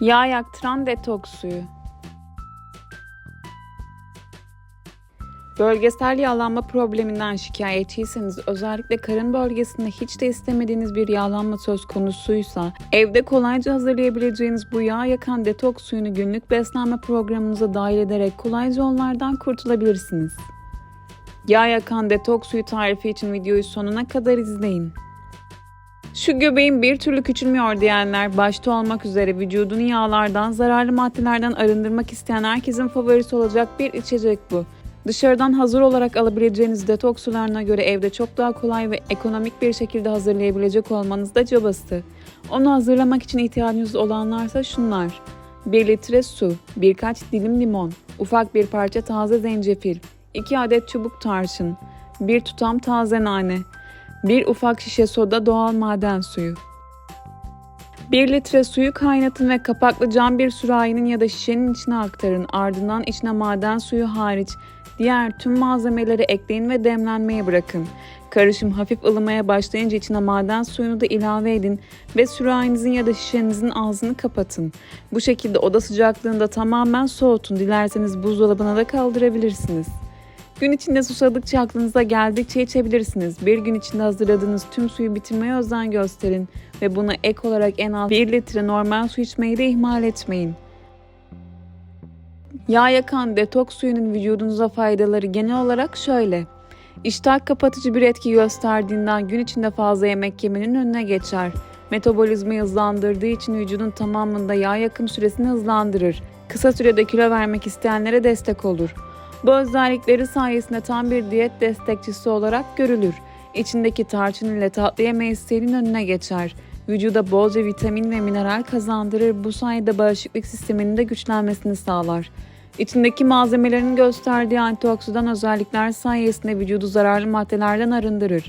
Yağ yaktıran detoks suyu. Bölgesel yağlanma probleminden şikayetçiyseniz özellikle karın bölgesinde hiç de istemediğiniz bir yağlanma söz konusuysa evde kolayca hazırlayabileceğiniz bu yağ yakan detoks suyunu günlük beslenme programınıza dahil ederek kolayca onlardan kurtulabilirsiniz. Yağ yakan detoks suyu tarifi için videoyu sonuna kadar izleyin. Şu göbeğin bir türlü küçülmüyor diyenler başta olmak üzere vücudunu yağlardan, zararlı maddelerden arındırmak isteyen herkesin favorisi olacak bir içecek bu. Dışarıdan hazır olarak alabileceğiniz detoks sularına göre evde çok daha kolay ve ekonomik bir şekilde hazırlayabilecek olmanız da cabası. Onu hazırlamak için ihtiyacınız olanlarsa şunlar. 1 litre su, birkaç dilim limon, ufak bir parça taze zencefil, 2 adet çubuk tarçın, 1 tutam taze nane, 1 ufak şişe soda doğal maden suyu. 1 litre suyu kaynatın ve kapaklı cam bir sürahinin ya da şişenin içine aktarın. Ardından içine maden suyu hariç diğer tüm malzemeleri ekleyin ve demlenmeye bırakın. Karışım hafif ılımaya başlayınca içine maden suyunu da ilave edin ve sürahinizin ya da şişenizin ağzını kapatın. Bu şekilde oda sıcaklığında tamamen soğutun. Dilerseniz buzdolabına da kaldırabilirsiniz. Gün içinde susadıkça aklınıza geldikçe içebilirsiniz. Bir gün içinde hazırladığınız tüm suyu bitirmeye özen gösterin ve buna ek olarak en az 1 litre normal su içmeyi de ihmal etmeyin. Yağ yakan detoks suyunun vücudunuza faydaları genel olarak şöyle. İştah kapatıcı bir etki gösterdiğinden gün içinde fazla yemek yemenin önüne geçer. Metabolizmayı hızlandırdığı için vücudun tamamında yağ yakım süresini hızlandırır. Kısa sürede kilo vermek isteyenlere destek olur. Bu özellikleri sayesinde tam bir diyet destekçisi olarak görülür. İçindeki tarçın ile tatlı yeme isteğinin önüne geçer. Vücuda bolca vitamin ve mineral kazandırır. Bu sayede bağışıklık sisteminin de güçlenmesini sağlar. İçindeki malzemelerin gösterdiği antioksidan özellikler sayesinde vücudu zararlı maddelerden arındırır.